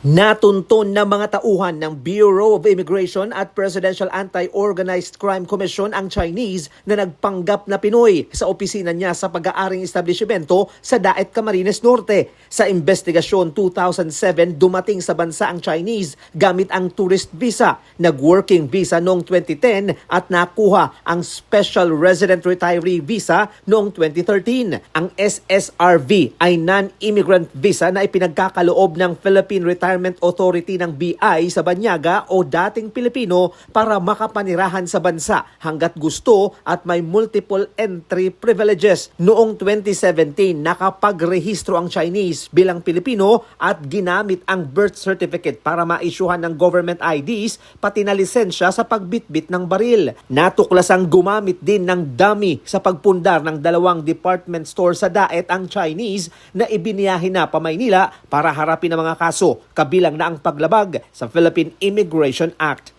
Natuntun ng mga tauhan ng Bureau of Immigration at Presidential Anti-Organized Crime Commission ang Chinese na nagpanggap na Pinoy sa opisina niya sa pag-aaring establishmento sa Daet Camarines Norte. Sa investigasyon 2007, dumating sa bansa ang Chinese gamit ang tourist visa, nag-working visa noong 2010 at nakuha ang Special Resident Retiree Visa noong 2013. Ang SSRV ay non-immigrant visa na ipinagkakaloob ng Philippine Retirement Authority ng BI sa Banyaga o dating Pilipino para makapanirahan sa bansa hanggat gusto at may multiple entry privileges. Noong 2017, nakapagrehistro ang Chinese bilang Pilipino at ginamit ang birth certificate para maisyuhan ng government IDs pati na lisensya sa pagbitbit ng baril. Natuklasang gumamit din ng dummy sa pagpundar ng dalawang department store sa Daet ang Chinese na ibiniyahin na pa Maynila para harapin ang mga kaso kabilang na ang paglabag sa Philippine Immigration Act.